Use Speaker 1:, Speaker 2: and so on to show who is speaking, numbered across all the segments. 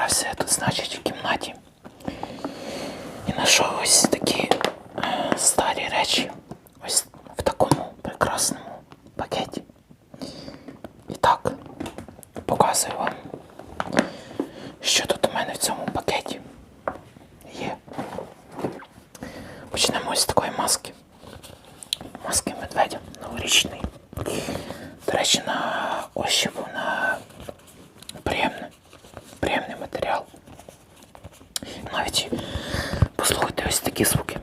Speaker 1: Зараз я тут, значить, в кімнаті. І знайшов ось такі е, старі речі. матеріал. Навіть послухайте ось такі звуки.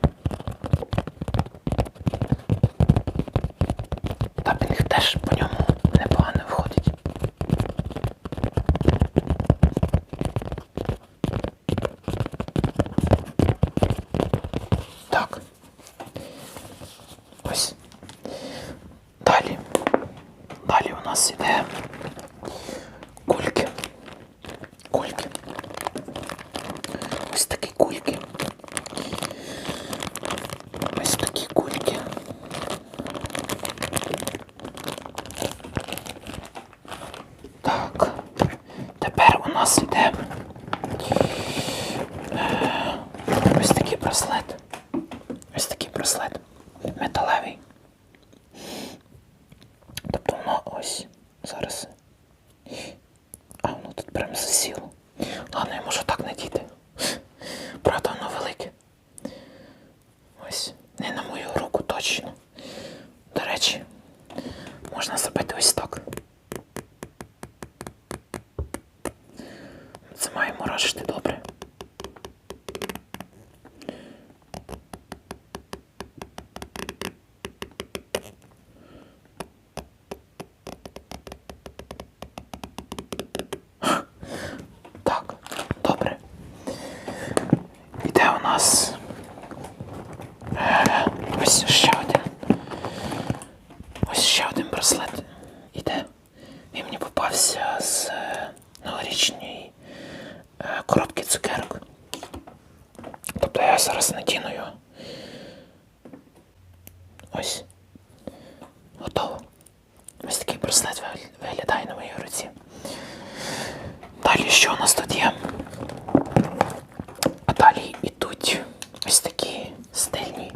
Speaker 1: що у нас тут є? А далі йдуть ось такі стильні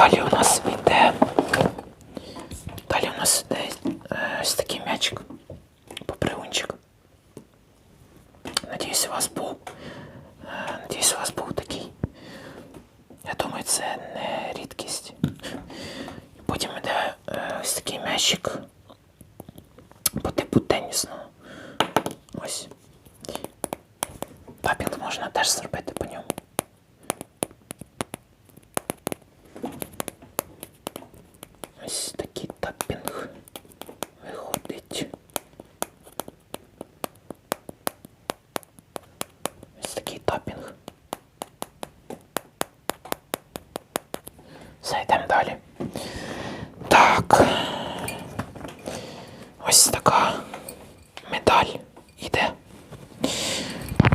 Speaker 1: далі у нас іде. Далі у нас іде е, ось такий м'ячик. Попривунчик. Надіюсь, у вас був. Е, надіюсь, у вас був такий. Я думаю, це не рідкість. Потім іде е, ось такий м'ячик по типу тенісного. Ось. Тапінг можна теж зробити по ньому. Ось такий тапінг виходить. Ось такий тапінг. Все, йдемо далі. Так. Ось така медаль іде.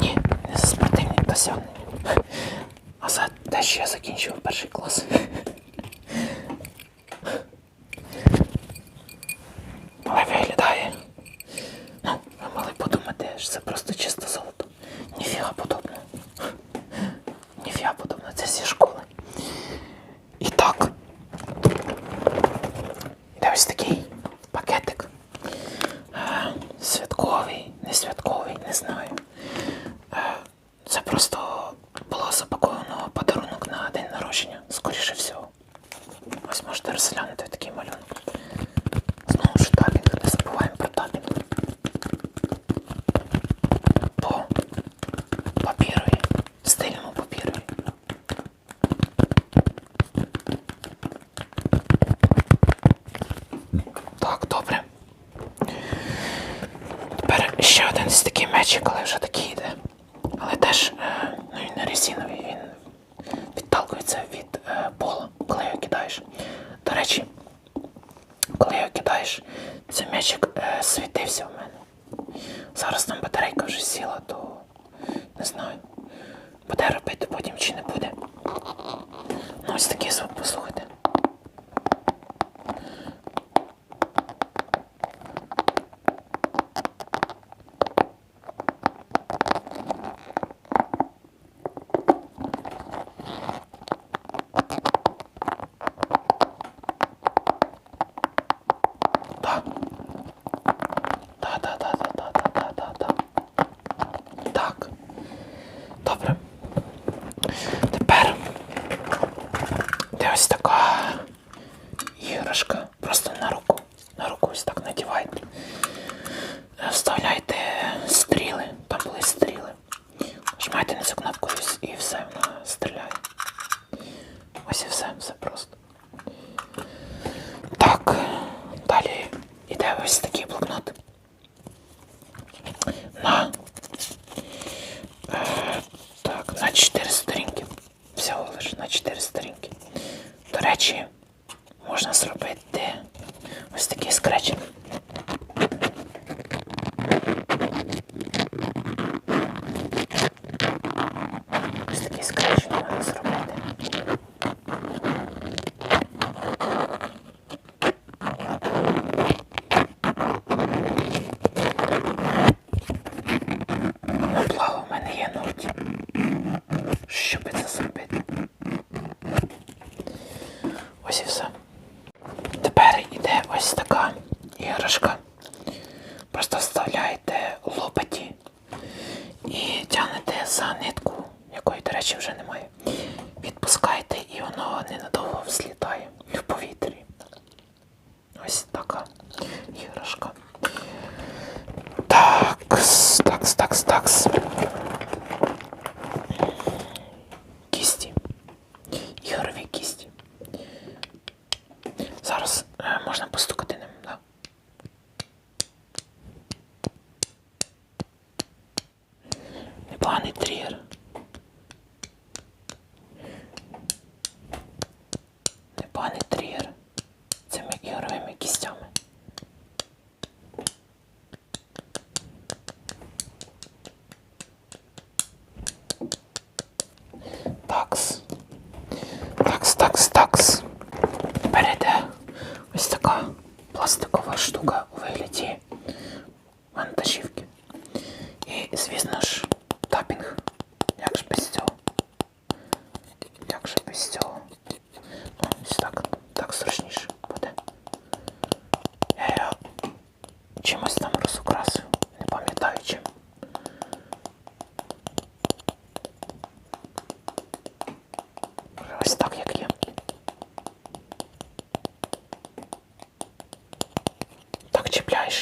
Speaker 1: Ні, не за спортивні досягнення. А за те, що я закінчив перший клас. Але виглядає. Ну, ви могли подумати, що це просто чисте золото. Ніфіга подобного. Ніфіга подобного, це зі школи. І так. Іде ось такий пакетик. Е, Святковий, не святковий, не знаю. Е, Це просто було запаковано подарунок на день народження, скоріше всього. Ось можете розглянути такий малюнок. Знову ж табінг, не забуваємо про табінг. По папірові, стильному папірові. Так, добре. Тепер ще мечик, але вже такий йде. Але теж е, ну, він не резиновий, він відталкується від е, пола, коли його кидаєш. До речі, коли його кидаєш, цей м'ячик е, світився в мене. Зараз там батарейка вже сіла, то не знаю. Буде робити потім чи не буде. Ну ось такий звук послухайте. Так. Так, так, так, так, так, так, так, так. Так. Добре. Тепер де ось така іграшка. Просто на руку. На руку ось так надівайте. Вставляйте стріли. Там були стріли. Нажимайте на цю кнопку і все, вона стріляє. Ось і все, все просто. Так, далі іде ось такий блокнот. На. Е, так, на 4 сторінки. Всього лише на 4 сторінки. До речі, можна зробити ось такий скретчинг. Ось такий скретчинг можна зробити. Ну, благо, в мене є ноут. Щоб це зробити. Ось. Тепер іде ось така іграшка. Просто вставляєте лопаті і тягнете за нитку, якої, до речі, вже немає.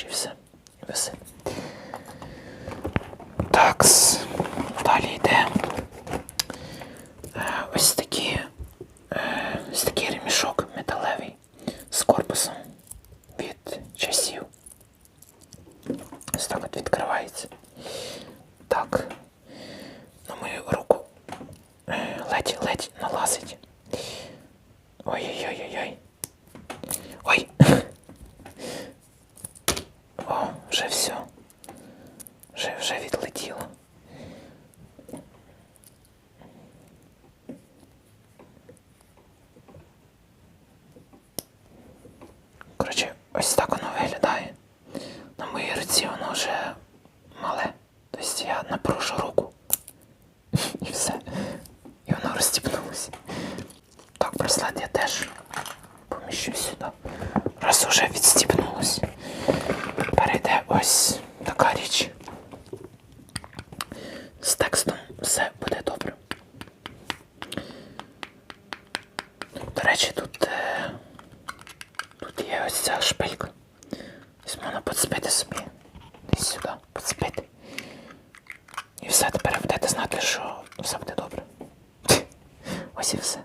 Speaker 1: І все. І виси. Так, далі йде. Е, ось такі. Е, ось такий ремішок металевий з корпусом від часів. Ось так от відкривається. Так. На мою руку е, ледь, ледь налазить. Ой-ой-ой-ой-ой. Ой. О, вже все. Вже, вже відлетіло. Коротше, ось так воно виглядає. На моїй руці воно вже мале. Тобто я напружу руку. І все. І воно розстіпнулося. Так, браслет я теж поміщу сюди. Раз уже відстіпнулось. Перейде ось така річ. З текстом все буде добре. До речі, тут, е, тут є ось ця шпилька. Ось можна поцепити собі. Десь сюди, поцепити. І все, тепер будете знати, що все буде добре. Ось і все.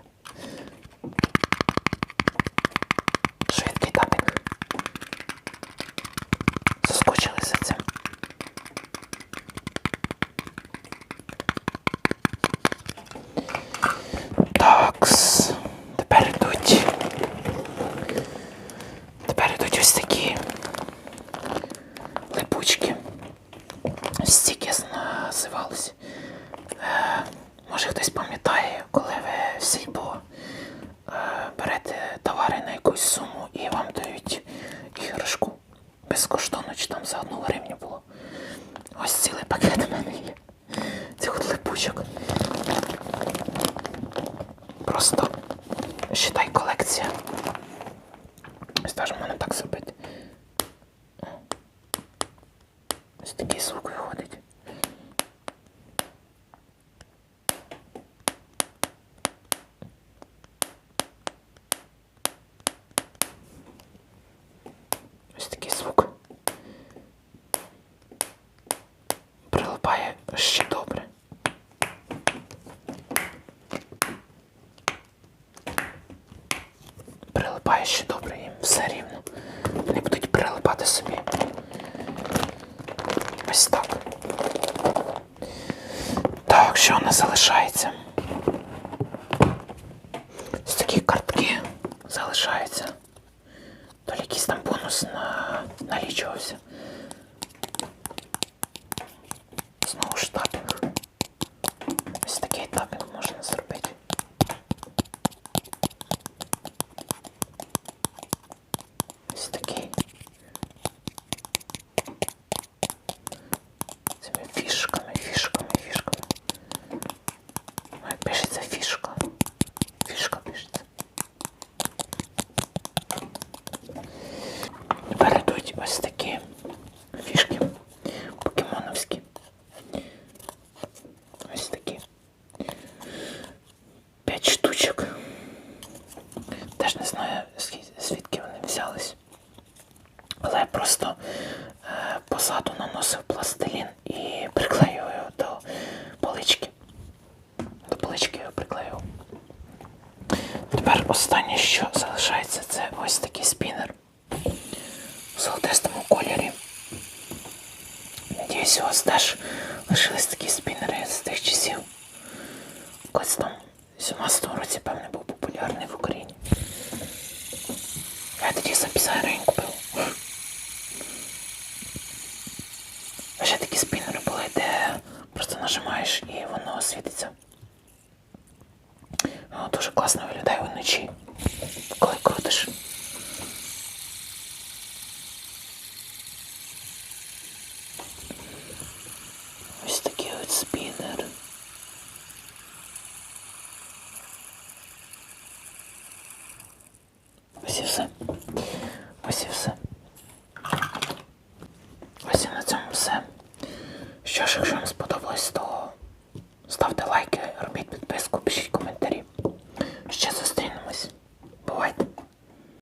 Speaker 1: sonhos. собі. Ось так. Так, що у нас залишається? Ось такі картки залишаються. То ли якийсь там бонус на... налічувався.